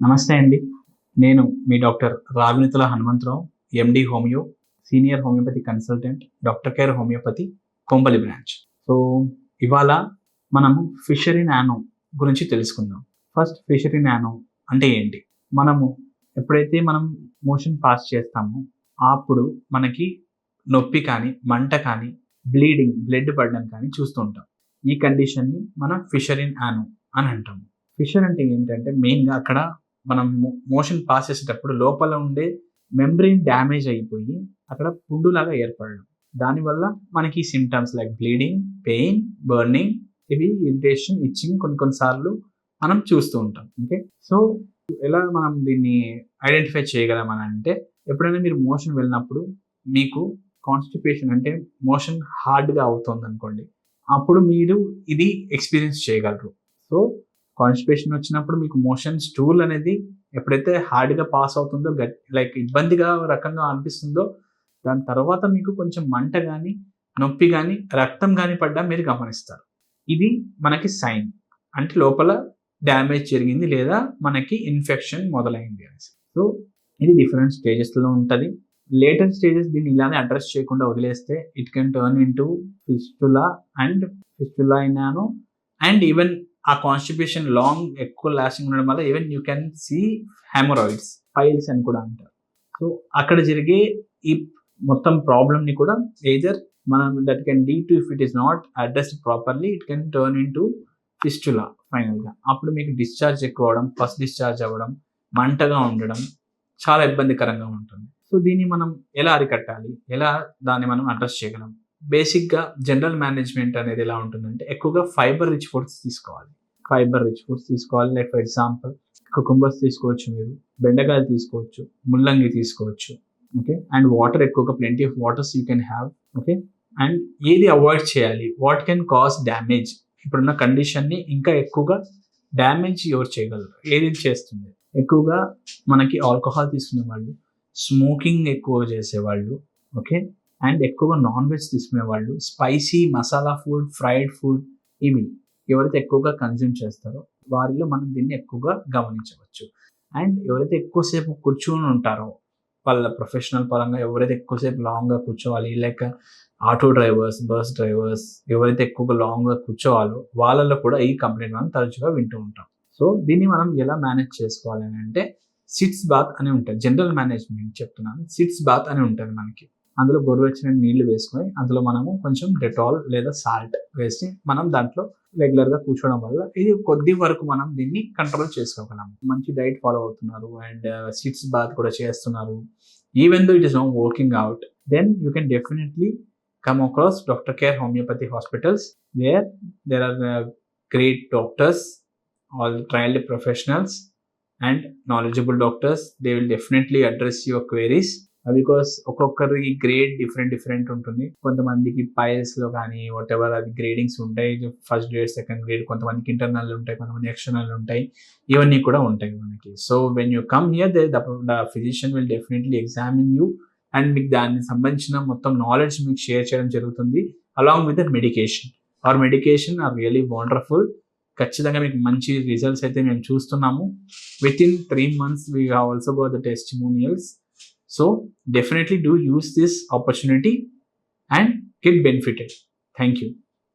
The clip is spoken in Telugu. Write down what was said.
నమస్తే అండి. నేను మీ doctor Ravinithula Hanumantharao MD homeo senior homeopathy consultant doctor care homeopathy Kompally branch. So ఇవాళ మనము ఫిషరీ నానో గురించి తెలుసుకుందాం. ఫస్ట్ ఫిషరీ నానో అంటే ఏంటి? మనము ఎప్పుడైతే మనం మోషన్ పాస్ చేస్తామో అప్పుడు మనకి నొప్పి కానీ మంట కానీ బ్లీడింగ్ బ్లడ్ పడడం కానీ చూస్తుంటాం ఈ కండిషన్ని మనం ఫిషరిన్ యానో అని అంటాము. ఫిషర్ అంటే ఏంటంటే మెయిన్గా అక్కడ మనం మోషన్ పాస్ చేసేటప్పుడు లోపల ఉండే మెంబ్రెయిన్ డ్యామేజ్ అయిపోయి అక్కడ పుండులాగా ఏర్పడడం. దానివల్ల మనకి symptoms like bleeding pain burning ఇవి ఇరిటేషన్ ఇచ్చింగ్ కొన్ని కొన్నిసార్లు మనం చూస్తూ ఉంటాం. ఓకే? సో ఎలా మనం దీన్ని ఐడెంటిఫై చేయగలం అని అంటే ఎప్పుడైనా మీరు మోషన్ వెళ్ళినప్పుడు మీకు కాన్స్టిపేషన్ అంటే మోషన్ హార్డ్గా అవుతుంది అనుకోండి అప్పుడు మీరు ఇది ఎక్స్పీరియన్స్ చేయగలరు. సో కాన్స్టిపేషన్ వచ్చినప్పుడు మీకు మోషన్ స్టూల్ అనేది ఎప్పుడైతే హార్డ్గా పాస్ అవుతుందో గట్ లైక్ ఇబ్బందిగా రకంగా అనిపిస్తుందో దాని తర్వాత మీకు కొంచెం మంట కానీ నొప్పి కానీ రక్తం కానీ పడ్డా మీరు గమనిస్తారు. ఇది మనకి సైన్ అంటే లోపల డ్యామేజ్ జరిగింది లేదా మనకి ఇన్ఫెక్షన్ మొదలైంది అనేసి. సో ఇది డిఫరెంట్ స్టేజెస్లో ఉంటుంది. లేటర్ స్టేజెస్ దీన్ని ఇలానే అడ్రస్ చేయకుండా వదిలేస్తే it can turn in to fistula and fistula అయినాను అండ్ ఈవెన్ ఆ కాన్స్టిపేషన్ లాంగ్ ఎక్కువ లాస్టింగ్ ఉండడం వల్ల even you can see hemorrhoids piles అని కూడా అంటారు. సో అక్కడ జరిగే ఈ మొత్తం ప్రాబ్లమ్ని కూడా ఏదర్ మనం that can D to if it is not addressed properly it can turn in to fistula ఫైనల్గా అప్పుడు మీకు డిశ్చార్జ్ ఎక్కువ అవడం ఫస్ట్ డిశ్చార్జ్ అవ్వడం మంటగా ఉండడం చాలా ఇబ్బందికరంగా ఉంటుంది. సో దీన్ని మనం ఎలా అరికట్టాలి? ఎలా దాన్ని మనం అడ్రస్ చేయగలం? బేసిక్గా జనరల్ మేనేజ్మెంట్ అనేది ఎలా ఉంటుందంటే ఎక్కువగా ఫైబర్ రిచ్ ఫుడ్స్ తీసుకోవాలి. ఫైబర్ రిచ్ ఫుడ్స్ తీసుకోవాలి. లైక్ ఫర్ ఎగ్జాంపుల్ కుకుంబర్స్ తీసుకోవచ్చు మీరు బెండకాయలు తీసుకోవచ్చు ముల్లంగి తీసుకోవచ్చు ఓకే? అండ్ వాటర్ ఎక్కువగా plenty of waters you can have okay? And ఏది అవాయిడ్ చేయాలి? వాట్ కెన్ కాజ్ డ్యామేజ్ ఇప్పుడున్న కండిషన్ని ఇంకా ఎక్కువగా డ్యామేజ్ ఎవరు చేయగలరు. ఏది చేస్తుంది? ఎక్కువగా మనకి ఆల్కహాల్ తీసుకునే వాళ్ళు స్మోకింగ్ ఎక్కువ చేసేవాళ్ళు ఓకే? అండ్ ఎక్కువగా నాన్ వెజ్ తీసుకునే వాళ్ళు spicy masala food fried food ఇవి ఎవరైతే ఎక్కువగా కన్జ్యూమ్ చేస్తారో వారిలో మనం దీన్ని ఎక్కువగా గమనించవచ్చు. అండ్ ఎవరైతే ఎక్కువసేపు కూర్చుని ఉంటారో వాళ్ళ ప్రొఫెషనల్ పరంగా ఎవరైతే ఎక్కువసేపు లాంగ్గా కూర్చోవాలి like auto drivers bus drivers ఎవరైతే ఎక్కువగా లాంగ్గా కూర్చోవాలో వాళ్ళల్లో కూడా ఈ కంప్లైంట్ మనం తరచుగా వింటూ ఉంటాం. సో దీన్ని మనం ఎలా మేనేజ్ చేసుకోవాలి అని అంటే సిట్స్ బాత్ అని ఉంటుంది జనరల్ మేనేజ్మెంట్ చెప్తున్నాను సిట్స్ బాత్ అని ఉంటుంది మనకి. అందులో గొర్రెచ్చిన నీళ్ళు వేసుకొని అందులో మనము కొంచెం డెటాల్ లేదా సాల్ట్ వేసి మనం దాంట్లో రెగ్యులర్గా కూర్చోవడం వల్ల ఇది కొద్ది వరకు మనం దీన్ని కంట్రోల్ చేసుకోగలం. మంచి డైట్ ఫాలో అవుతున్నారు అండ్ సిట్స్ uh, బాత్ కూడా చేస్తున్నారు. Even though it is no working out then you can definitely come across doctor care homeopathy hospitals where there are great doctors all trialled professionals and knowledgeable doctors they will definitely address your queries Uh, because ఒక్కొక్కరి గ్రేడ్ డిఫరెంట్ డిఫరెంట్ ఉంటుంది. కొంతమందికి పైల్స్లో కానీ వాట్ ఎవర్ అది గ్రేడింగ్స్ ఉంటాయి. ఫస్ట్ గ్రేడ్ సెకండ్ గ్రేడ్ కొంతమందికి ఇంటర్నల్ ఉంటాయి కొంతమంది ఎక్స్టర్నల్ ఉంటాయి. ఇవన్నీ కూడా ఉంటాయి మనకి. So when you come here the physician will definitely examine you and మీకు దానికి సంబంధించిన మొత్తం నాలెడ్జ్ మీకు షేర్ చేయడం జరుగుతుంది along with the medication are medication are really wonderful ఖచ్చితంగా మీకు మంచి రిజల్ట్స్ అయితే మేము చూస్తున్నాము. Within three months we also go the testimonials So definitely do use this opportunity and get benefited. Thank you.